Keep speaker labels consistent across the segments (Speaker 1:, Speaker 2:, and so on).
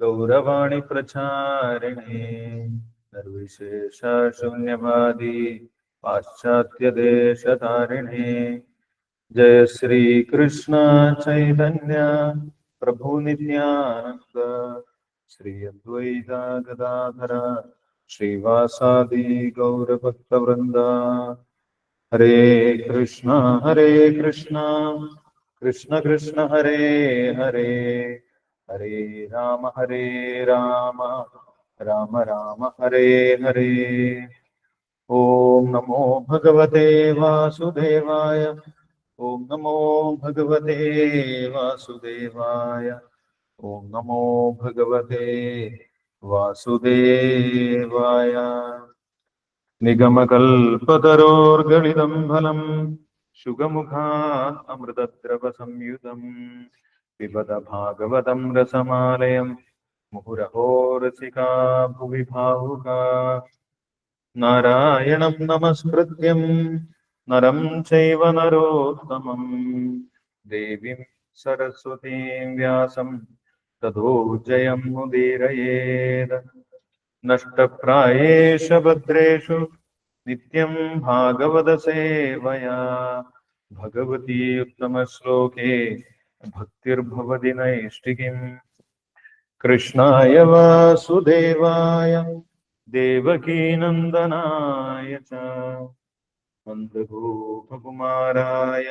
Speaker 1: गौरवाणि प्रचारिणे निर्विशेषशून्यवादी पाश्चात्यदेशतारिणे। जय श्रीकृष्ण चैतन्य प्रभु नित्यानन्द। श्री अद्वैता गदाधर श्रीवासादि गौरभक्तवृन्द। हरे कृष्ण हरे कृष्ण। कृष्ण कृष्ण हरे हरे। हरे राम हरे राम। राम राम, हरे हरे। ॐ नमो भगवते वासुदेवाय। ॐ नमो भगवते वासुदेवाय। ॐ नमो भगवते वासुदेवाय। निगमकल्पतरोर्गलितं फलम् शुगमुखात् अमृतद्रवसंयुतम्। पिबत भागवतं रसमालयम् मुहुरहो रसिका भुवि भावुका नारायणं नमस्कृत्यं नरं चैव नरोत्तमं देवीं सरस्वतीं व्यासं ततो जयं मुदीरयेत् नष्टप्रायेष भद्रेषु नित्यं भागवतसेवया। भगवती उत्तमश्लोके भक्तिर्भवति नैष्टिकीम् कृष्णाय वासुदेवाय देवकीनन्दनाय च नन्दगोपकुमाराय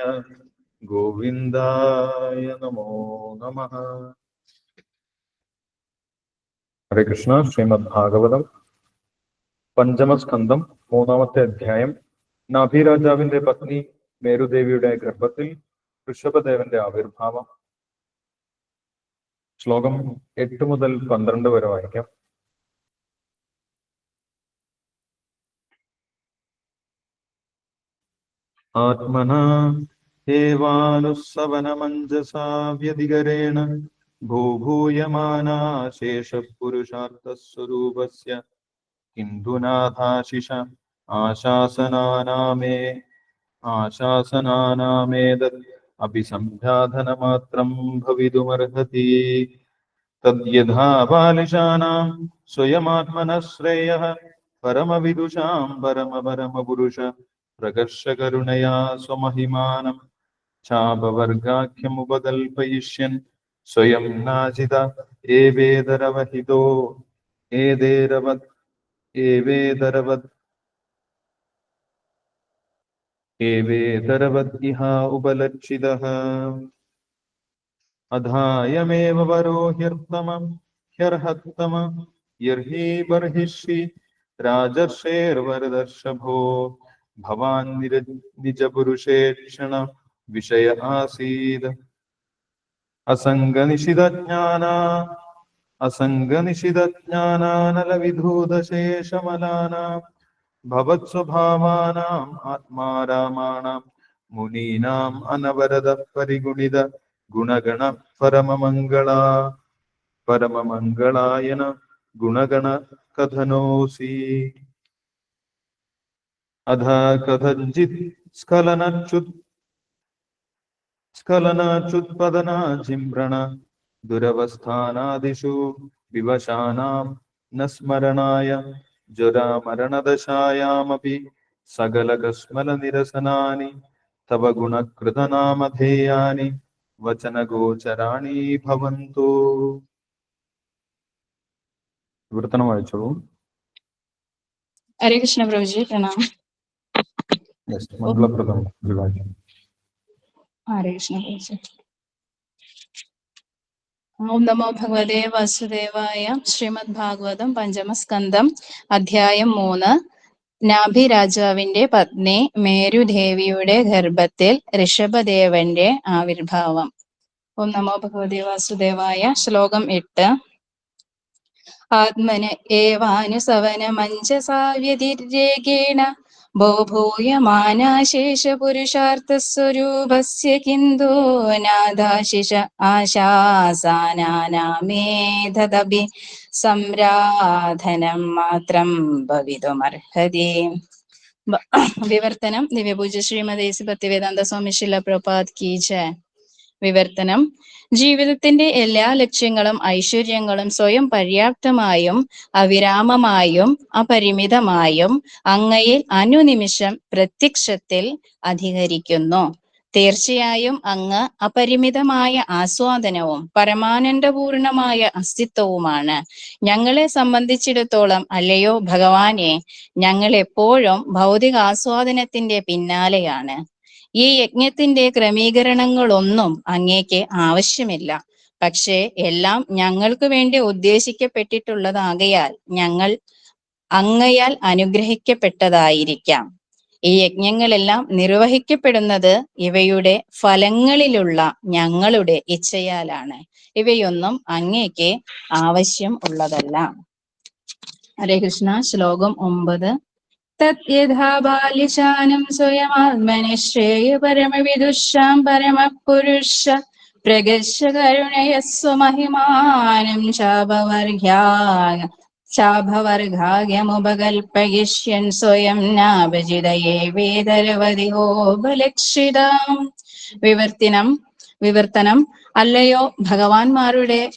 Speaker 1: गोविन्दाय नमो नमः ഹരേ കൃഷ്ണ ശ്രീമദ് ഭാഗവതം പഞ്ചമസ്കന്ധം മൂന്നാമത്തെ അധ്യായം നാഭിരാജാവിന്റെ പത്നി മേരുദേവിയുടെ ഗർഭത്തിൽ ഋഷഭദേവന്റെ ആവിർഭാവം. ശ്ലോകം എട്ട് മുതൽ പന്ത്രണ്ട് വരെ വായിക്കാം. ആത്മന ഏവാനുസവനമഞ്ജസാ വ്യതികരേണ ഭൂഭൂയമാനാ ശേഷപുരുഷാർത്ഥസ്വരൂപസ്യ ഹിന്ദുനാഥാശിഷ ആശാസനാനാമേ ആശാസനാനാമേതത് अपि सन्ध्याधनमात्रम् भवितुमर्हति। तद्यथा बालिशानाम् स्वयमात्मनः श्रेयः परमविदुषाम् परमपरमपुरुष प्रकर्षकरुणया स्वमहिमानम् चापवर्गाख्यमुपकल्पयिष्यन् स्वयं नाचित एवेदरवहितो एदेरवत् एवेदरवत् एवेतरवद्दिह उपलक्षितः अधायमेव वरो ह्यर्थमम् ह्यर्हत्तम यर्हि बर्हिषि राजर्षेर्वरदर्शभो। भवान् निजपुरुषेक्षण विषय असङ्गनिषिदज्ञाना ഭവത്സ്വഭാവാനാം ആത്മാരാമാണാം മുനീനാം അനവരത പരിഗുണിത ഗുണഗണ പരമമംഗള പരമമംഗളായന ഗുണഗണ കഥനോസി അധ കഥഞ്ചിത് സ്ഖലനച്യുത് സ്ഖലനച്യുത്പതന ജിംഭ്രണ ദുരവസ്ഥാനാദിഷു വിവശാനാം ന സ്മരണായ ജ്വരമരണദശായാമപി സകലകസ്മല നിരസനാനി തവ ഗുണകൃതനാമധേയാനി വചനഗോചരാണി ഭവന്തു വിവർത്തനം വായിച്ചോളൂ
Speaker 2: हरे कृष्ण प्रभु जी प्रणाम
Speaker 1: മംഗളപ്രദം വിവാഹം
Speaker 2: हरे कृष्ण प्रभु जी ഓം നമോ ഭഗവതേ വാസുദേവായ ശ്രീമദ് ഭാഗവതം പഞ്ചമസ്കന്ധം അധ്യായം മൂന്ന്. നാഭി രാജാവിന്റെ പത്നി മേരുദേവിയുടെ ഗർഭത്തിൽ ഋഷഭദേവന്റെ ആവിർഭാവം. ഓം നമോ ഭഗവതേ വാസുദേവായ ശ്ലോകം എട്ട്. ആത്മന ഏവാനുസവന മഞ്ജസാ बोभूयमानाशेषपुरुषार्थस्वरूपस्य किन्तु नादाशिष आशासानानामेतदपि संराधनं मात्रं भवितुमर्हति विवर्तनं दिव्यपूज श्रीमदेसि भक्तिवेदान्त स्वामी शिलप्रपात् की जय വിവർത്തനം. ജീവിതത്തിന്റെ എല്ലാ ലക്ഷ്യങ്ങളും ഐശ്വര്യങ്ങളും സ്വയം പര്യാപ്തമായും അവിരാമമായും അപരിമിതമായും അങ്ങയിൽ അനുനിമിഷം പ്രത്യക്ഷത്തിൽ അധികരിക്കുന്നു. തീർച്ചയായും അങ്ങ് അപരിമിതമായ ആസ്വാദനവും പരമാനന്ദപൂർണമായ അസ്തിത്വവുമാണ്. ഞങ്ങളെ സംബന്ധിച്ചിടത്തോളം അല്ലയോ ഭഗവാനെ ഞങ്ങൾ എപ്പോഴും ഭൗതികാസ്വാദനത്തിന്റെ പിന്നാലെയാണ്. ഈ യജ്ഞത്തിന്റെ ക്രമീകരണങ്ങളൊന്നും അങ്ങേക്ക് ആവശ്യമില്ല. പക്ഷേ എല്ലാം ഞങ്ങൾക്ക് വേണ്ടി ഉദ്ദേശിക്കപ്പെട്ടിട്ടുള്ളതാകയാൽ ഞങ്ങൾ അങ്ങയാൽ അനുഗ്രഹിക്കപ്പെട്ടതായിരിക്കാം. ഈ യജ്ഞങ്ങളെല്ലാം നിർവഹിക്കപ്പെടുന്നത് ഇവയുടെ ഫലങ്ങളിലുള്ള ഞങ്ങളുടെ ഇച്ഛയാലാണ്. ഇവയൊന്നും അങ്ങേക്ക് ആവശ്യം ഉള്ളതല്ല. ഹരേ കൃഷ്ണ. ശ്ലോകം ഒമ്പത്. തത് യഥാ ബാല്യശാനം സ്വയമാത്മനി ശ്രേയ പരമവിദുഷാം പരമപുരുഷ പ്രഗശ കരുണയസ്വമഹിമാനം ശാപവർഗ്യായ ശാഭവർഗാഗ്യമുപകൽപ്പയിഷ്യൻ സ്വയം നാപജിതയേ വേദരവതിഹോപലക്ഷിതാം. വിവർത്തിനം വിവർത്തനം അല്ലയോ ഭഗവാന്മാരുടെ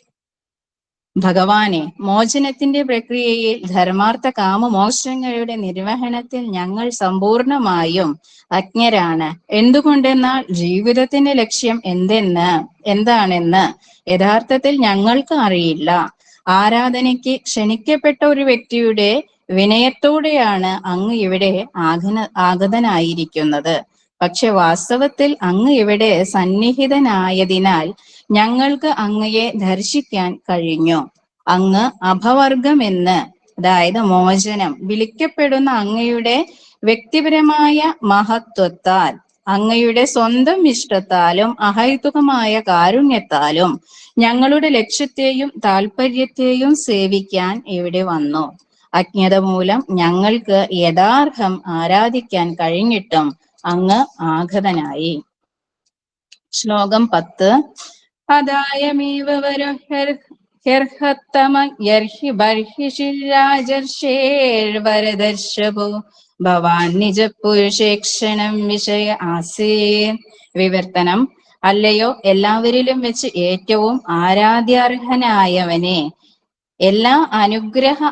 Speaker 2: ഭഗവാനെ മോചനത്തിന്റെ പ്രക്രിയയിൽ ധർമാർത്ഥ കാമമോക്ഷങ്ങളുടെ നിർവഹണത്തിൽ ഞങ്ങൾ സമ്പൂർണമായും അജ്ഞരാണ്. എന്തുകൊണ്ടെന്നാൽ ജീവിതത്തിന്റെ ലക്ഷ്യം എന്തെന്ന് എന്താണെന്ന് യഥാർത്ഥത്തിൽ ഞങ്ങൾക്ക് അറിയില്ല. ആരാധനയ്ക്ക് ക്ഷണിക്കപ്പെട്ട ഒരു വ്യക്തിയുടെ വിനയത്തോടെയാണ് അങ്ങ് ഇവിടെ ആഗന ആഗതനായിരിക്കുന്നത്. പക്ഷെ വാസ്തവത്തിൽ അങ്ങ് ഇവിടെ സന്നിഹിതനായതിനാൽ ഞങ്ങൾക്ക് അങ്ങയെ ദർശിക്കാൻ കഴിഞ്ഞു. അങ്ങ് അഭവർഗമെന്ന് അതായത് മോചനം വിളിക്കപ്പെടുന്ന അങ്ങയുടെ വ്യക്തിപരമായ മഹത്വത്താൽ അങ്ങയുടെ സ്വന്തം ഇഷ്ടത്താലും അഹൈതുകമായ കാരുണ്യത്താലും ഞങ്ങളുടെ ലക്ഷ്യത്തെയും താല്പര്യത്തെയും സേവിക്കാൻ ഇവിടെ വന്നു. അജ്ഞത മൂലം ഞങ്ങൾക്ക് യഥാർത്ഥം ആരാധിക്കാൻ കഴിഞ്ഞിട്ടും അങ്ങ് ആഗതനായി. ശ്ലോകം പത്ത്. അദായമീവ വരു? ഹെർഹത്തമ യർഹി ഭവാൻ നിജപുരുഷേക്ഷണം വിഷയ ആസേ. വിവർത്തനം അല്ലയോ എല്ലാവരിലും വെച്ച് ഏറ്റവും ആരാധ്യാർഹനായവനെ. എല്ലാ അനുഗ്രഹ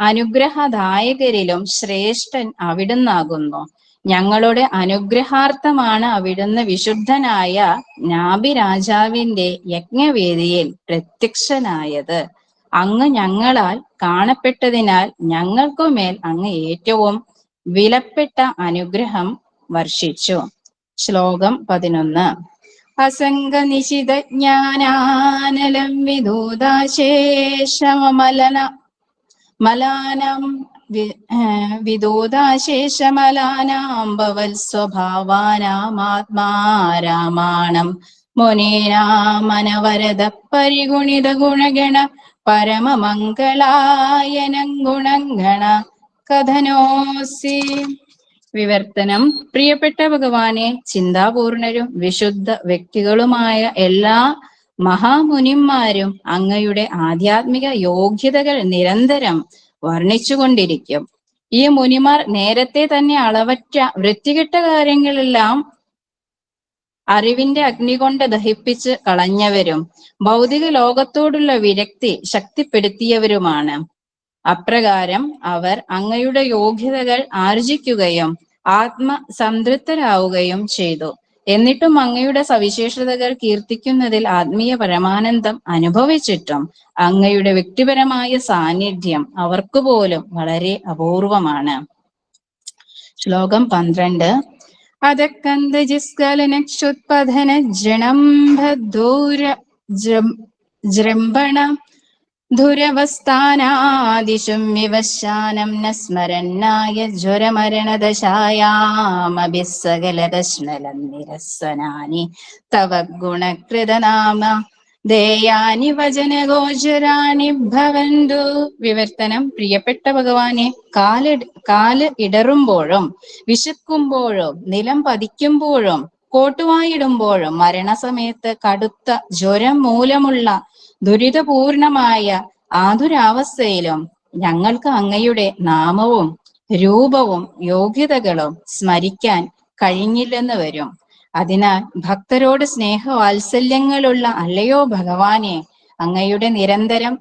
Speaker 2: അനുഗ്രഹദായകരിലും ശ്രേഷ്ഠൻ അവിടുന്നാകുന്നു. ഞങ്ങളുടെ അനുഗ്രഹാർത്ഥമാണ് അവിടുന്ന് വിശുദ്ധനായ നാഭി രാജാവിന്റെ യജ്ഞവേദിയിൽ പ്രത്യക്ഷനായത്. അങ്ങ് ഞങ്ങളാൽ കാണപ്പെട്ടതിനാൽ ഞങ്ങൾക്കുമേൽ അങ്ങ് ഏറ്റവും വിലപ്പെട്ട അനുഗ്രഹം വർഷിച്ചു. ശ്ലോകം പതിനൊന്ന്. അസംഗനിശിതജ്ഞാനാനലം വിദൂതാശേഷമലന മലാനം വി- ഏർ ഭവൽ സ്വഭാവാനാമാത്മാരാമാണം. മുനീനാമനവരത പരിഗുണിത ഗുണഗണ പരമമംഗളായനം ഗുണഗണ കഥനോസി. വിവർത്തനം. പ്രിയപ്പെട്ട ഭഗവാനെ ചിന്താപൂർണരും വിശുദ്ധ വ്യക്തികളുമായ എല്ലാ മഹാമുനിമാരും അങ്ങയുടെ ആധ്യാത്മിക യോഗ്യതകൾ നിരന്തരം വർണിച്ചുകൊണ്ടിരിക്കും. ഈ മുനിമാർ നേരത്തെ തന്നെ അളവറ്റ വൃത്തികെട്ട കാര്യങ്ങളെല്ലാം അറിവിന്റെ അഗ്നി കൊണ്ട് ദഹിപ്പിച്ച് കളഞ്ഞവരും ഭൗതിക ലോകത്തോടുള്ള വിരക്തി ശക്തിപ്പെടുത്തിയവരുമാണ്. അപ്രകാരം അവർ അങ്ങയുടെ യോഗ്യതകൾ ആർജിക്കുകയും ആത്മസംതൃപ്തരാവുകയും ചെയ്തു. എന്നിട്ടും അങ്ങയുടെ സവിശേഷതകൾ കീർത്തിക്കുന്നതിൽ ആത്മീയ പരമാനന്ദം അനുഭവിച്ചിട്ടും അങ്ങയുടെ വ്യക്തിപരമായ സാന്നിധ്യം അവർക്ക് പോലും വളരെ അപൂർവമാണ്. ശ്ലോകം പന്ത്രണ്ട്. അതക്കന്തജിസ്കലനക്ഷുത്പഥന ജണംഭദൂര ജൃംഭണ ധുരവസ്ഥാനാദിശും വിവശാനം ന സ്മരന്നായ ജ്വരമരണദശായാമഭിസ്സകലതശ്മലം നിരസനാനി തവ ഗുണകൃതനാമ. ദേയാനി വചനഗോചരാണി ഭവന്തു. വിവർത്തനം. പ്രിയപ്പെട്ട ഭഗവാനെ കാല കാൽ ഇടറുമ്പോഴും വിശക്കുമ്പോഴും നിലം പതിക്കുമ്പോഴും കോട്ടുവായിടുമ്പോഴും മരണസമയത്ത് കടുത്ത ജ്വരം മൂലമുള്ള ദുരിതപൂർണമായ ആതുരാവസ്ഥയിലും ഞങ്ങൾക്ക് അങ്ങയുടെ നാമവും രൂപവും യോഗ്യതകളും സ്മരിക്കാൻ കഴിഞ്ഞില്ലെന്ന് വരും. അതിനാൽ ഭക്തരോട് സ്നേഹവാത്സല്യങ്ങളുള്ള അല്ലയോ ഭഗവാനെ അങ്ങയുടെ നിരന്തരം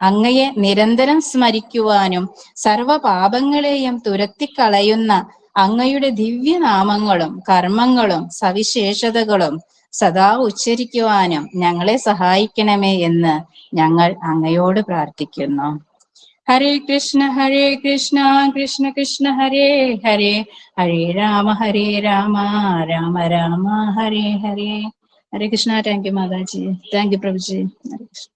Speaker 2: അങ്ങയെ നിരന്തരം സ്മരിക്കുവാനും സർവ പാപങ്ങളെയും തുരത്തിക്കളയുന്ന അങ്ങയുടെ ദിവ്യനാമങ്ങളും കർമ്മങ്ങളും സവിശേഷതകളും സദാ ഉച്ചരിക്കുവാനും ഞങ്ങളെ സഹായിക്കണമേ എന്ന് ഞങ്ങൾ അങ്ങയോട് പ്രാർത്ഥിക്കുന്നു. Hare Krishna Hare Krishna Krishna Krishna Hare Hare. Hare Rama Hare Rama Rama Rama Hare Hare. Hare Krishna thank you Mataji. Thank you Prabhuji. Hare Krishna.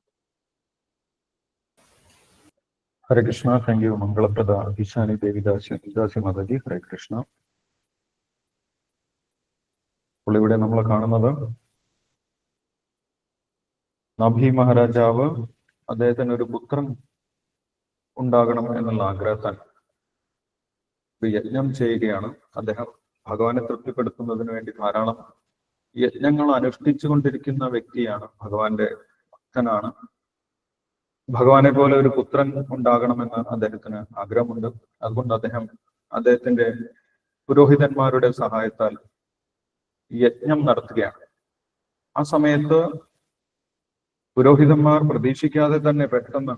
Speaker 1: Hare Krishna thank you Mangalaprada Ishani Devidasi Dasi Mataji Hare Krishna. അപ്പോൾ ഇവിടെ നമ്മൾ കാണുന്നത്. നബി മഹാരാജാവ് അദ്ദേഹത്തിന് ഒരു പുത്രൻ ഉണ്ടാകണം എന്നുള്ള ആഗ്രഹത്താൽ ഒരു യജ്ഞം ചെയ്യുകയാണ്. അദ്ദേഹം ഭഗവാനെ തൃപ്തിപ്പെടുത്തുന്നതിന് വേണ്ടി ധാരാളം യജ്ഞങ്ങൾ അനുഷ്ഠിച്ചു കൊണ്ടിരിക്കുന്ന വ്യക്തിയാണ് ഭഗവാന്റെ ഭക്തനാണ്. ഭഗവാനെ പോലെ ഒരു പുത്രൻ ഉണ്ടാകണമെന്ന് അദ്ദേഹത്തിന് ആഗ്രഹമുണ്ട്. അതുകൊണ്ട് അദ്ദേഹം അദ്ദേഹത്തിന്റെ പുരോഹിതന്മാരുടെ സഹായത്താൽ യജ്ഞം നടത്തുകയാണ്. ആ സമയത്ത് പുരോഹിതന്മാർ പ്രതീക്ഷിക്കാതെ തന്നെ പെട്ടെന്ന്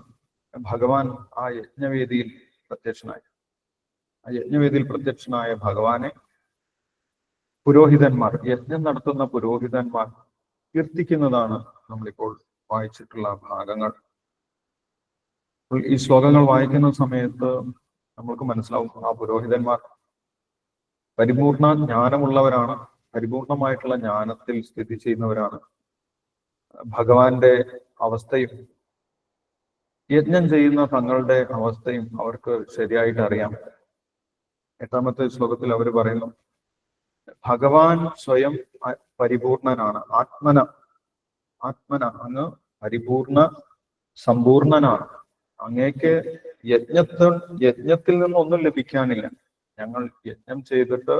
Speaker 1: ഭഗവാൻ ആ യജ്ഞവേദിയിൽ പ്രത്യക്ഷനായി. ആ യജ്ഞവേദിയിൽ പ്രത്യക്ഷനായ ഭഗവാനെ പുരോഹിതന്മാർ യജ്ഞം നടത്തുന്ന പുരോഹിതന്മാർ കീർത്തിക്കുന്നതാണ് നമ്മളിപ്പോൾ വായിച്ചിട്ടുള്ള ഭാഗങ്ങൾ. ഈ ശ്ലോകങ്ങൾ വായിക്കുന്ന സമയത്ത് നമ്മൾക്ക് മനസ്സിലാവും ആ പുരോഹിതന്മാർ പരിപൂർണ ജ്ഞാനമുള്ളവരാണ്. പരിപൂർണമായിട്ടുള്ള ജ്ഞാനത്തിൽ സ്ഥിതി ചെയ്യുന്നവരാണ്. ഭഗവാന്റെ അവസ്ഥയും യജ്ഞം ചെയ്യുന്ന തങ്ങളുടെ അവസ്ഥയും അവർക്ക് ശരിയായിട്ട് അറിയാം. എട്ടാമത്തെ ശ്ലോകത്തിൽ അവർ പറയുന്നു ഭഗവാൻ സ്വയം പരിപൂർണനാണ്. ആത്മന ആത്മന അങ്ങ് പരിപൂർണ സമ്പൂർണനാണ്. അങ്ങേക്ക് യജ്ഞത്തിൽ യജ്ഞത്തിൽ നിന്നൊന്നും ലഭിക്കാനില്ല. ഞങ്ങൾ യജ്ഞം ചെയ്തിട്ട്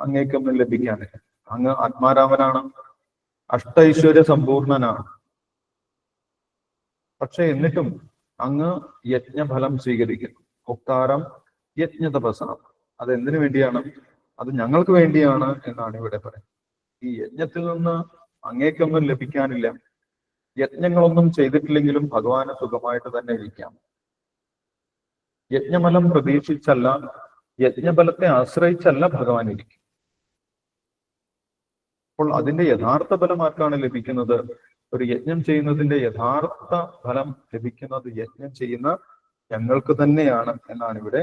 Speaker 1: അങ്ങേക്കൊന്നും ലഭിക്കാനില്ല. അങ്ങ് ആത്മാരാമനാണ്. അഷ്ടൈശ്വര്യ സമ്പൂർണനാണ് പക്ഷെ എന്നിട്ടും അങ്ങ് യജ്ഞഫലം സ്വീകരിക്കുന്നു. ഉക്താരം യജ്ഞ തപസ്സാണ് അത് എന്തിനു വേണ്ടിയാണ്? അത് ഞങ്ങൾക്ക് വേണ്ടിയാണ് എന്നാണ് ഇവിടെ പറയുന്നത്. ഈ യജ്ഞത്തിൽ നിന്ന് അങ്ങേക്കൊന്നും ലഭിക്കാനില്ല. യജ്ഞങ്ങളൊന്നും ചെയ്തിട്ടില്ലെങ്കിലും ഭഗവാന് സുഖമായിട്ട് തന്നെ ഇരിക്കാം. യജ്ഞഫലം പ്രതീക്ഷിച്ചല്ല യജ്ഞഫലത്തെ ആശ്രയിച്ചല്ല ഭഗവാൻ ഇരിക്കും. അപ്പോൾ അതിന്റെ യഥാർത്ഥ ഫലം ആർക്കാണ് ലഭിക്കുന്നത്? ഒരു യജ്ഞം ചെയ്യുന്നതിന്റെ യഥാർത്ഥ ഫലം ലഭിക്കുന്നത് യജ്ഞം ചെയ്യുന്ന ഞങ്ങൾക്ക് തന്നെയാണ് എന്നാണ് ഇവിടെ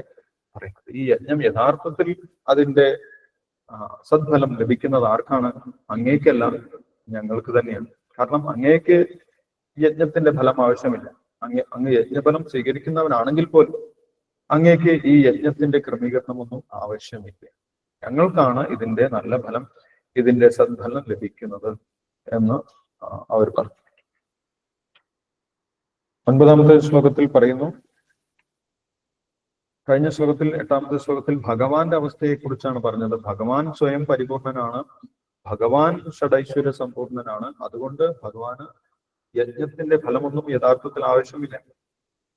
Speaker 1: പറയുന്നത്. ഈ യജ്ഞം യഥാർത്ഥത്തിൽ അതിന്റെ സദ്ഫലം ലഭിക്കുന്നത് ആർക്കാണ്? അങ്ങേക്കല്ല ഞങ്ങൾക്ക് തന്നെയാണ്. കാരണം അങ്ങേക്ക് യജ്ഞത്തിന്റെ ഫലം ആവശ്യമില്ല. അങ്ങ് അങ്ങ് യജ്ഞഫലം സ്വീകരിക്കുന്നവനാണെങ്കിൽ പോലും അങ്ങേക്ക് ഈ യജ്ഞത്തിന്റെ ക്രമീകരണമൊന്നും ആവശ്യമില്ല. ഞങ്ങൾക്കാണ് ഇതിന്റെ നല്ല ഫലം ഇതിന്റെ സദ്ഫലം ലഭിക്കുന്നത് എന്ന് അവർ പറഞ്ഞു. ഒൻപതാമത്തെ ശ്ലോകത്തിൽ പറയുന്നു കഴിഞ്ഞ ശ്ലോകത്തിൽ എട്ടാമത്തെ ശ്ലോകത്തിൽ ഭഗവാന്റെ അവസ്ഥയെ കുറിച്ചാണ് പറഞ്ഞത്. ഭഗവാൻ സ്വയം പരിപൂർണനാണ്. ഭഗവാൻ ഷഡൈശ്വര്യ സമ്പൂർണനാണ്. അതുകൊണ്ട് ഭഗവാന് യജ്ഞത്തിന്റെ ഫലമൊന്നും യഥാർത്ഥത്തിൽ ആവശ്യമില്ല.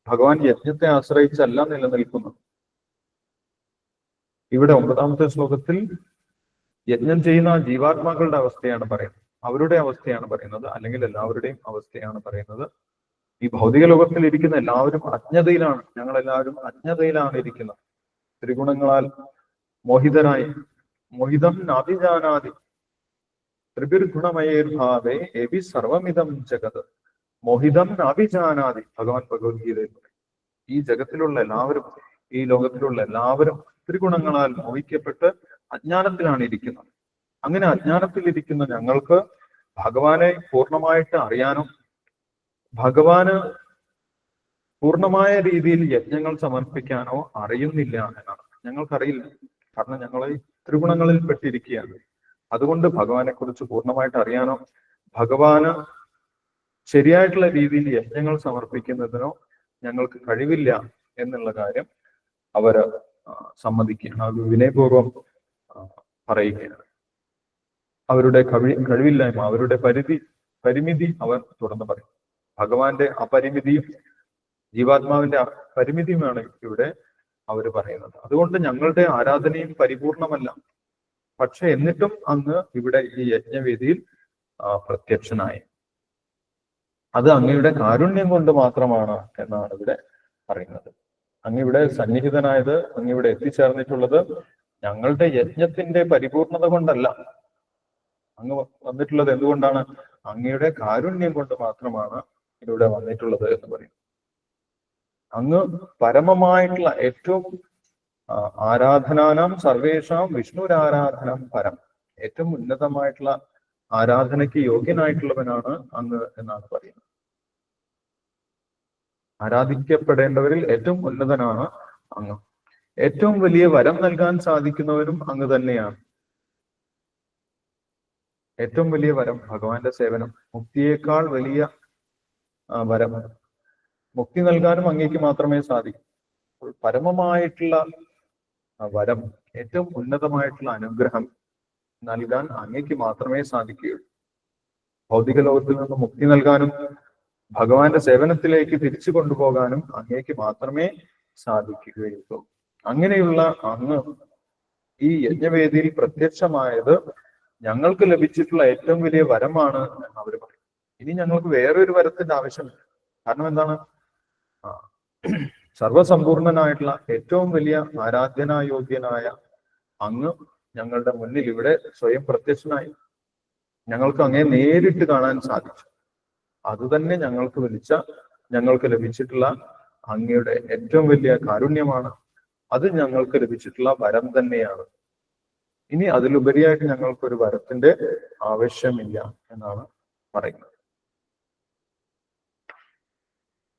Speaker 1: ഭഗവാൻ യജ്ഞത്തെ ആശ്രയിച്ചല്ല നിലനിൽക്കുന്നത് ഇവിടെ ഒമ്പതാമത്തെ ശ്ലോകത്തിൽ യജ്ഞം ചെയ്യുന്ന ജീവാത്മാക്കളുടെ അവസ്ഥയാണ് പറയുന്നത്. അവരുടെ അവസ്ഥയാണ് പറയുന്നത്. അല്ലെങ്കിൽ എല്ലാവരുടെയും അവസ്ഥയാണ് പറയുന്നത്. ഈ ഭൗതിക ലോകത്തിൽ ഇരിക്കുന്ന എല്ലാവരും അജ്ഞതയിലാണ്. ഞങ്ങൾ എല്ലാവരും അജ്ഞതയിലാണ് ഇരിക്കുന്നത്. ത്രിഗുണങ്ങളാൽ മോഹിതരായി. മോഹിതം നാഭിജാനാതി ത്രിപുർഗുണമയേർഭാവേ എവി സർവമിതം ജഗത്. മോഹിതം നാഭിജാനാതി ഭഗവാൻ ഭഗവത്ഗീതയിൽ പറയും. ഈ ജഗത്തിലുള്ള എല്ലാവരും ഈ ലോകത്തിലുള്ള എല്ലാവരും ത്രിഗുണങ്ങളാൽ മോഹിക്കപ്പെട്ട് അജ്ഞാനത്തിലാണ് ഇരിക്കുന്നത്. അങ്ങനെ അജ്ഞാനത്തിൽ ഇരിക്കുന്ന ഞങ്ങൾക്ക് ഭഗവാനെ പൂർണമായിട്ട് അറിയാനും ഭഗവാന് പൂർണമായ രീതിയിൽ യജ്ഞങ്ങൾ സമർപ്പിക്കാനോ അറിയുന്നില്ല എന്നാണ്. ഞങ്ങൾക്കറിയില്ല. കാരണം ഞങ്ങൾ ത്രിഗുണങ്ങളിൽ പെട്ടിരിക്കുകയാണ്. അതുകൊണ്ട് ഭഗവാനെ കുറിച്ച് പൂർണമായിട്ട് അറിയാനോ ഭഗവാന് ശരിയായിട്ടുള്ള രീതിയിൽ യജ്ഞങ്ങൾ സമർപ്പിക്കുന്നതിനോ ഞങ്ങൾക്ക് കഴിവില്ല എന്നുള്ള കാര്യം അവർ സമ്മതിക്കുകയാണ്. അത് വിനയപൂർവം ആ, പറയുകയാണ്. അവരുടെ കഴി കഴിവില്ലായ്മ അവരുടെ പരിധി പരിമിതി അവർ തുറന്നു പറയും. ഭഗവാന്റെ അപരിമിതിയും ജീവാത്മാവിന്റെ പരിമിതിയുമാണ് ഇവിടെ അവർ പറയുന്നത്. അതുകൊണ്ട് ഞങ്ങളുടെ ആരാധനയും പരിപൂർണമല്ല. പക്ഷെ എന്നിട്ടും അങ്ങ് ഇവിടെ ഈ യജ്ഞവേദിയിൽ പ്രത്യക്ഷനായി. അത് അങ്ങയുടെ കാരുണ്യം കൊണ്ട് മാത്രമാണ് എന്നാണ് ഇവിടെ പറയുന്നത്. അങ്ങ് ഇവിടെ സന്നിഹിതനായത് അങ്ങ് ഇവിടെ എത്തിച്ചേർന്നിട്ടുള്ളത് ഞങ്ങളുടെ യജ്ഞത്തിന്റെ പരിപൂർണത കൊണ്ടല്ല. അങ്ങ് വന്നിട്ടുള്ളത് എന്തുകൊണ്ടാണ്? അങ്ങയുടെ കാരുണ്യം കൊണ്ട് മാത്രമാണ് ഇവിടെ വന്നിട്ടുള്ളത് എന്ന് പറയും അങ്ങ് പരമമായിട്ടുള്ള ഏറ്റവും ആരാധനാനാം സർവേഷാം വിഷ്ണുരാരാധനം പരം. ഏറ്റവും ഉന്നതമായിട്ടുള്ള ആരാധനയ്ക്ക് യോഗ്യനായിട്ടുള്ളവനാണ് അങ്ങ് എന്നാണ് പറയുന്നത്. ആരാധിക്കപ്പെടേണ്ടവരിൽ ഏറ്റവും ഉന്നതനാണ് അങ്ങ്. ഏറ്റവും വലിയ വരം നൽകാൻ സാധിക്കുന്നവരും അങ്ങ് തന്നെയാണ്. ഏറ്റവും വലിയ വരം ഭഗവാന്റെ സേവനം മുക്തിയേക്കാൾ വലിയ വരം. മുക്തി നൽകാനും അങ്ങേക്ക് മാത്രമേ സാധിക്കൂ. പരമമായിട്ടുള്ള വരം ഏറ്റവും ഉന്നതമായിട്ടുള്ള അനുഗ്രഹം നൽകാൻ അങ്ങേക്ക് മാത്രമേ സാധിക്കുകയുള്ളൂ. ഭൗതിക ലോകത്തിൽ നിന്ന് മുക്തി നൽകാനും ഭഗവാന്റെ സേവനത്തിലേക്ക് തിരിച്ചു കൊണ്ടുപോകാനും അങ്ങേക്ക് മാത്രമേ സാധിക്കുകയുള്ളൂ. അങ്ങനെയുള്ള അങ്ങ് ഈ യജ്ഞവേദിയിൽ പ്രത്യക്ഷമായത് ഞങ്ങൾക്ക് ലഭിച്ചിട്ടുള്ള ഏറ്റവും വലിയ വരമാണ് എന്ന് അവർ പറയും. ഇനി ഞങ്ങൾക്ക് വേറൊരു വരത്തിന്റെ ആവശ്യമില്ല. കാരണം എന്താണ്? സർവസമ്പൂർണനായിട്ടുള്ള ഏറ്റവും വലിയ ആരാധനായോഗ്യനായ അങ്ങ് ഞങ്ങളുടെ മുന്നിൽ ഇവിടെ സ്വയം പ്രത്യക്ഷനായി. ഞങ്ങൾക്ക് അങ്ങേ നേരിട്ട് കാണാൻ സാധിച്ചു. അതുതന്നെ ഞങ്ങൾക്ക് വിളിച്ച ഞങ്ങൾക്ക് ലഭിച്ചിട്ടുള്ള അങ്ങയുടെ ഏറ്റവും വലിയ കാരുണ്യമാണ് അത് ഞങ്ങൾക്ക് ലഭിച്ചിട്ടുള്ള വരം തന്നെയാണ്. ഇനി അതിലുപരിയായിട്ട് ഞങ്ങൾക്ക് ഒരു വരത്തിന്റെ ആവശ്യമില്ല എന്നാണ് പറയുന്നത്.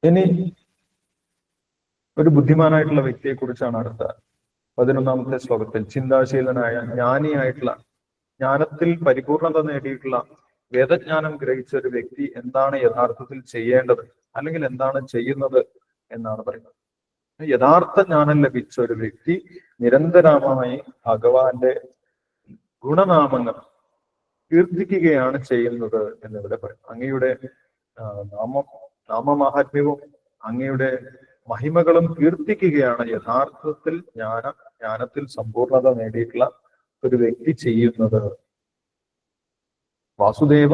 Speaker 1: ഇനി ഒരു ബുദ്ധിമാനായിട്ടുള്ള വ്യക്തിയെ കുറിച്ചാണ് അടുത്ത പതിനൊന്നാമത്തെ ശ്ലോകത്തിൽ. ചിന്താശീലനായ ജ്ഞാനിയായിട്ടുള്ള ജ്ഞാനത്തിൽ പരിപൂർണത നേടിയിട്ടുള്ള വേദജ്ഞാനം ഗ്രഹിച്ച ഒരു വ്യക്തി എന്താണ് യഥാർത്ഥത്തിൽ ചെയ്യേണ്ടത് അല്ലെങ്കിൽ എന്താണ് ചെയ്യുന്നത് എന്നാണ് പറയുന്നത്. യഥാർത്ഥ ജ്ഞാനം ലഭിച്ച ഒരു വ്യക്തി നിരന്തരമായി ഭഗവാന്റെ ഗുണനാമങ്ങൾ കീർത്തിക്കുകയാണ് ചെയ്യുന്നത് എന്നിവിടെ പറയും. അങ്ങയുടെ നാമം നാമ നാമമാഹാത്മ്യവും അങ്ങയുടെ മഹിമകളും കീർത്തിക്കുകയാണ് യഥാർത്ഥത്തിൽ ജ്ഞാന ജ്ഞാനത്തിൽ സമ്പൂർണത നേടിയിട്ടുള്ള ഒരു വ്യക്തി ചെയ്യുന്നത്. വാസുദേവ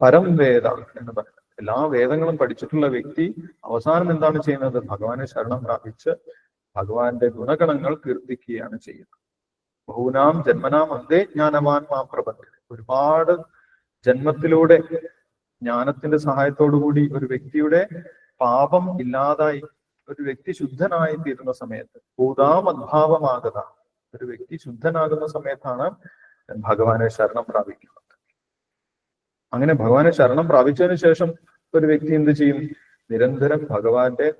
Speaker 1: പരം വേദ എന്ന് പറയും. എല്ലാ വേദങ്ങളും പഠിച്ചിട്ടുള്ള വ്യക്തി അവസാനം എന്താണ് ചെയ്യുന്നത്? ഭഗവാനെ ശരണം പ്രാപിച്ച് ഭഗവാന്റെ ഗുണഗണങ്ങൾ കീർത്തിക്കുകയാണ് ചെയ്യുന്നത്. ബഹുനാം ജന്മനാം അന്തേ ജ്ഞാനവാൻ മാ പ്രബന്ധ ഒരുപാട് ജന്മത്തിലൂടെ ജ്ഞാനത്തിന്റെ കൂടി ഒരു വ്യക്തിയുടെ പാപം ഇല്ലാതായി ഒരു വ്യക്തി ശുദ്ധനായി തീരുന്ന സമയത്ത് ഭൂതാമദ്ഭാവമാകത ഒരു വ്യക്തി ശുദ്ധനാകുന്ന സമയത്താണ് ഭഗവാനെ ശരണം പ്രാപിക്കുന്നത്. അങ്ങനെ ഭഗവാനെ ശരണം പ്രാപിച്ചതിന് ശേഷം ഒരു വ്യക്തി എന്ത് ചെയ്യും? നിരന്തരം ഭഗവാന്റെ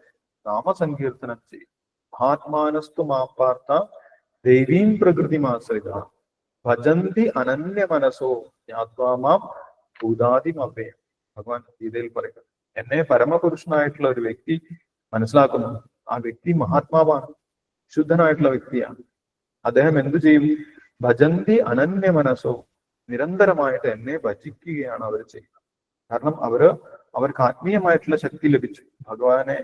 Speaker 1: നാമസങ്കീർത്തനം ചെയ്യും. മഹാത്മാനസ്തു മാപ്പാർത്ത ദൈവീം പ്രകൃതിമാശ്രിത ഭജന്തി അനന്യ മനസ്സോ ജ്ഞാത്വാമാം ഭൂതാദിമഭയം ഭഗവാൻ ഗീതയിൽ പറയുന്നത് എന്നെ പരമപുരുഷനായിട്ടുള്ള ഒരു വ്യക്തി മനസ്സിലാക്കുന്നു. ആ വ്യക്തി മഹാത്മാവാണ്. ശുദ്ധനായിട്ടുള്ള വ്യക്തിയാണ്. അദ്ദേഹം എന്തു ചെയ്യും? ഭജന്തി അനന്യ മനസ്സോ നിരന്തരമായിട്ട് എന്നെ ഭജിക്കുകയാണ് അവർ ചെയ്യുന്നത്. കാരണം അവർ അവർക്ക് ആത്മീയമായിട്ടുള്ള ശക്തി ലഭിച്ചു. ഭഗവാനെ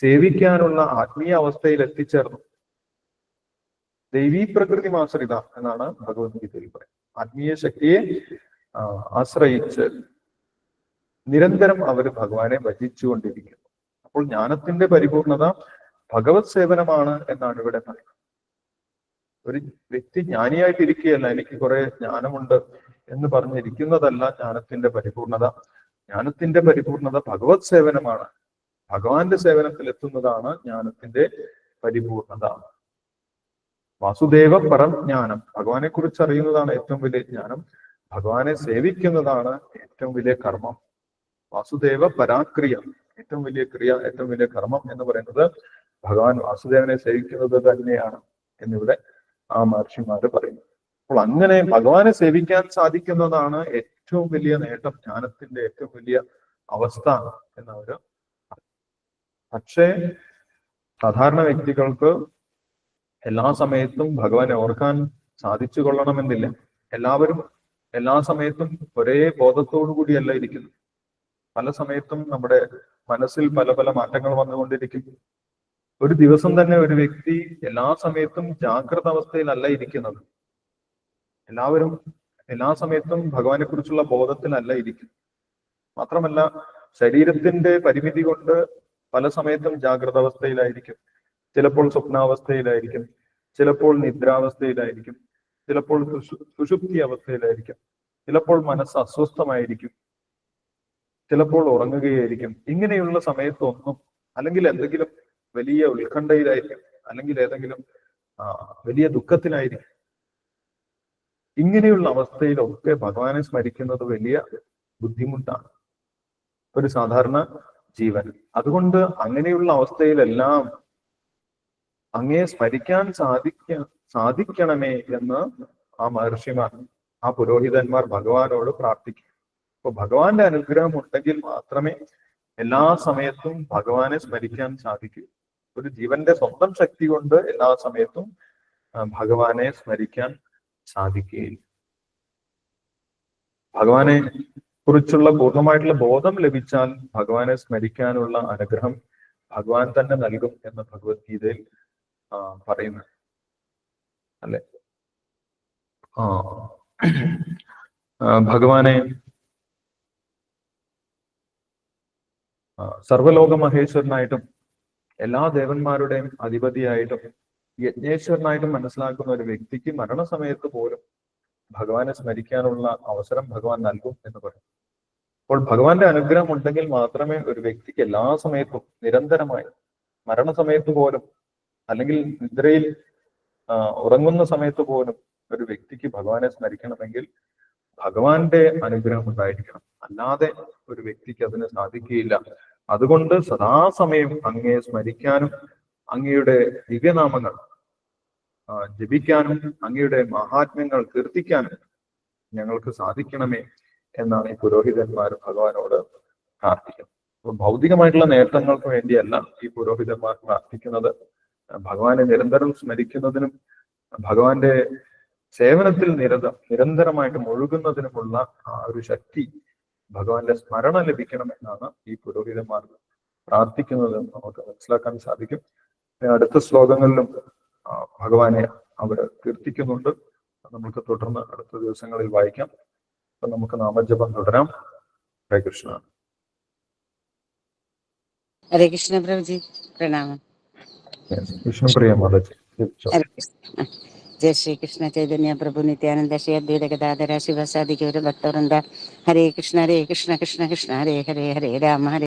Speaker 1: സേവിക്കാനുള്ള ആത്മീയ അവസ്ഥയിൽ എത്തിച്ചേർന്നു. ദൈവീ പ്രകൃതി ആശ്രിത എന്നാണ് ഭഗവത്ഗീതയിൽ പറയുന്നത്. ആത്മീയ ശക്തിയെ ആശ്രയിച്ച് നിരന്തരം അവർ ഭഗവാനെ ഭജിച്ചുകൊണ്ടിരിക്കുന്നു അപ്പോൾ ജ്ഞാനത്തിന്റെ പരിപൂർണത ഭഗവത് സേവനമാണ് എന്നാണ് ഇവിടെ പറയുന്നത്. ഒരു വ്യക്തി ജ്ഞാനിയായിട്ടിരിക്കുകയല്ല എനിക്ക് കുറെ ജ്ഞാനമുണ്ട് എന്ന് പറഞ്ഞിരിക്കുന്നതല്ല ജ്ഞാനത്തിന്റെ പരിപൂർണത. ജ്ഞാനത്തിന്റെ പരിപൂർണത ഭഗവത് സേവനമാണ്. ഭഗവാന്റെ സേവനത്തിൽ എത്തുന്നതാണ് ജ്ഞാനത്തിന്റെ പരിപൂർണത. വാസുദേവ പരം ജ്ഞാനം. ഭഗവാനെ കുറിച്ച് അറിയുന്നതാണ് ഏറ്റവും വലിയ ജ്ഞാനം. ഭഗവാനെ സേവിക്കുന്നതാണ് ഏറ്റവും വലിയ കർമ്മം. വാസുദേവ പരാക്രിയ. ഏറ്റവും വലിയ ക്രിയ ഏറ്റവും വലിയ കർമ്മം എന്ന് പറയുന്നത് ഭഗവാൻ വാസുദേവനെ സേവിക്കുന്നത് തന്നെയാണ്. എന്നിവിടെ ആ മഹർഷിമാര് പറയുന്നത്. അപ്പോൾ അങ്ങനെ ഭഗവാനെ സേവിക്കാൻ സാധിക്കുന്നതാണ് ഏറ്റവും വലിയ നേട്ടം ജ്ഞാനത്തിന്റെ ഏറ്റവും വലിയ അവസ്ഥ എന്നവര് പക്ഷേ സാധാരണ വ്യക്തികൾക്ക് എല്ലാ സമയത്തും ഭഗവാനെ ഓർക്കാൻ സാധിച്ചു കൊള്ളണമെന്നില്ല. എല്ലാവരും എല്ലാ സമയത്തും ഒരേ ബോധത്തോടു കൂടിയല്ല ഇരിക്കുന്നു പല സമയത്തും നമ്മുടെ മനസ്സിൽ പല പല മാറ്റങ്ങൾ വന്നുകൊണ്ടിരിക്കും. ഒരു ദിവസം തന്നെ ഒരു വ്യക്തി എല്ലാ സമയത്തും ജാഗ്രത അവസ്ഥയിലല്ല ഇരിക്കുന്നത്. എല്ലാവരും എല്ലാ സമയത്തും ഭഗവാനെ കുറിച്ചുള്ള ബോധത്തിലല്ല ഇരിക്കും മാത്രമല്ല ശരീരത്തിന്റെ പരിമിതി കൊണ്ട് പല സമയത്തും ജാഗ്രത അവസ്ഥയിലായിരിക്കും. ചിലപ്പോൾ സ്വപ്നാവസ്ഥയിലായിരിക്കും. ചിലപ്പോൾ നിദ്രാവസ്ഥയിലായിരിക്കും. ചിലപ്പോൾ സുഷു- സുഷുപ്തി അവസ്ഥയിലായിരിക്കും. ചിലപ്പോൾ മനസ്സ് അസ്വസ്ഥമായിരിക്കും. ചിലപ്പോൾ ഉറങ്ങുകയായിരിക്കും. ഇങ്ങനെയുള്ള സമയത്തൊന്നും അല്ലെങ്കിൽ എന്തെങ്കിലും വലിയ ഉത്കണ്ഠയിലായിരിക്കും. അല്ലെങ്കിൽ ഏതെങ്കിലും വലിയ ദുഃഖത്തിലായിരിക്കും. ഇങ്ങനെയുള്ള അവസ്ഥയിലൊക്കെ ഭഗവാനെ സ്മരിക്കുന്നത് വലിയ ബുദ്ധിമുട്ടാണ്. ഒരു സാധാരണ ജീവൻ. അതുകൊണ്ട് അങ്ങനെയുള്ള അവസ്ഥയിലെല്ലാം അങ്ങയെ സ്മരിക്കാൻ സാധിക്ക സാധിക്കണമേ എന്ന് ആ മഹർഷിമാർ ആ പുരോഹിതന്മാർ ഭഗവാനോട് പ്രാർത്ഥിക്കും. അപ്പൊ ഭഗവാന്റെ അനുഗ്രഹം ഉണ്ടെങ്കിൽ മാത്രമേ എല്ലാ സമയത്തും ഭഗവാനെ സ്മരിക്കാൻ സാധിക്കൂ. ഒരു ജീവന്റെ സ്വന്തം ശക്തി കൊണ്ട് എല്ലാ സമയത്തും ഭഗവാനെ സ്മരിക്കാൻ സാധിക്കുകയില്ല ഭഗവാനെ കുറിച്ചുള്ള പൂർണമായിട്ടുള്ള ബോധം ലഭിച്ചാൽ ഭഗവാനെ സ്മരിക്കാനുള്ള അനുഗ്രഹം ഭഗവാൻ തന്നെ നൽകും എന്ന് ഭഗവത്ഗീതയിൽ പറയുന്നു. അല്ലെ? ആ. ഭഗവാനെ സർവലോക മഹേശ്വരനായിട്ടും എല്ലാ ദേവന്മാരുടെയും അധിപതിയായിട്ടും യജ്ഞേശ്വരനായിട്ടും മനസ്സിലാക്കുന്ന ഒരു വ്യക്തിക്ക് മരണസമയത്ത് പോലും ഭഗവാനെ സ്മരിക്കാനുള്ള അവസരം ഭഗവാൻ നൽകും എന്ന് പറയും. അപ്പോൾ ഭഗവാന്റെ അനുഗ്രഹം ഉണ്ടെങ്കിൽ മാത്രമേ ഒരു വ്യക്തിക്ക് എല്ലാ സമയത്തും നിരന്തരമായി മരണസമയത്ത് പോലും അല്ലെങ്കിൽ നിദ്രയിൽ ഉറങ്ങുന്ന സമയത്ത് പോലും ഒരു വ്യക്തിക്ക് ഭഗവാനെ സ്മരിക്കണമെങ്കിൽ ഭഗവാന്റെ അനുഗ്രഹം ഉണ്ടായിരിക്കണം. അല്ലാതെ ഒരു വ്യക്തിക്ക് അതിന് സാധിക്കുകയില്ല. അതുകൊണ്ട് സദാസമയം അങ്ങയെ സ്മരിക്കാനും അങ്ങയുടെ ദിവ്യനാമങ്ങൾ ജപിക്കാനും അങ്ങയുടെ മഹാത്മ്യങ്ങൾ കീർത്തിക്കാനും ഞങ്ങൾക്ക് സാധിക്കണമേ എന്നാണ് ഈ പുരോഹിതന്മാർ ഭഗവാനോട് പ്രാർത്ഥിക്കുന്നത്. അപ്പൊ ഭൗതികമായിട്ടുള്ള നേട്ടങ്ങൾക്ക് വേണ്ടിയല്ല ഈ പുരോഹിതന്മാർ പ്രാർത്ഥിക്കുന്നത്. ഭഗവാനെ നിരന്തരം സ്മരിക്കുന്നതിനും ഭഗവാന്റെ സേവനത്തിൽ നിരത നിരന്തരമായിട്ട് മുഴുകുന്നതിനുമുള്ള ആ ഒരു ശക്തി ഭഗവാന്റെ സ്മരണ ലഭിക്കണം എന്നാണ് ഈ പുരോഹിതന്മാർ പ്രാർത്ഥിക്കുന്നത് നമുക്ക് മനസ്സിലാക്കാൻ സാധിക്കും. അടുത്ത ശ്ലോകങ്ങളിലും ഭഗവാനെ അവർ കീർത്തിക്കുന്നുണ്ട്. നമുക്ക് തുടർന്ന് അടുത്ത ദിവസങ്ങളിൽ വായിക്കാം. അപ്പൊ നമുക്ക് നാമജപം തുടരാം. ഹരേ കൃഷ്ണ.
Speaker 3: ഹരേ കൃഷ്ണ പ്രഭുജി പ്രണാമം.
Speaker 1: വിഷ്ണുപ്രിയ മാതാജി.
Speaker 3: ജയ ശ്രീകൃഷ്ണ ചൈതന്യ പ്രഭു നിത്യാനന്ദ ശ്രീ അദ്വൈത ഗതാധര ശിവസാദിക്ക് ഒരു ഭക്തവൃന്ദ ഹരേ കൃഷ്ണ ഹരേ കൃഷ്ണ കൃഷ്ണ കൃഷ്ണ ഹരേ ഹരേ ഹരേ രാമ ഹരേ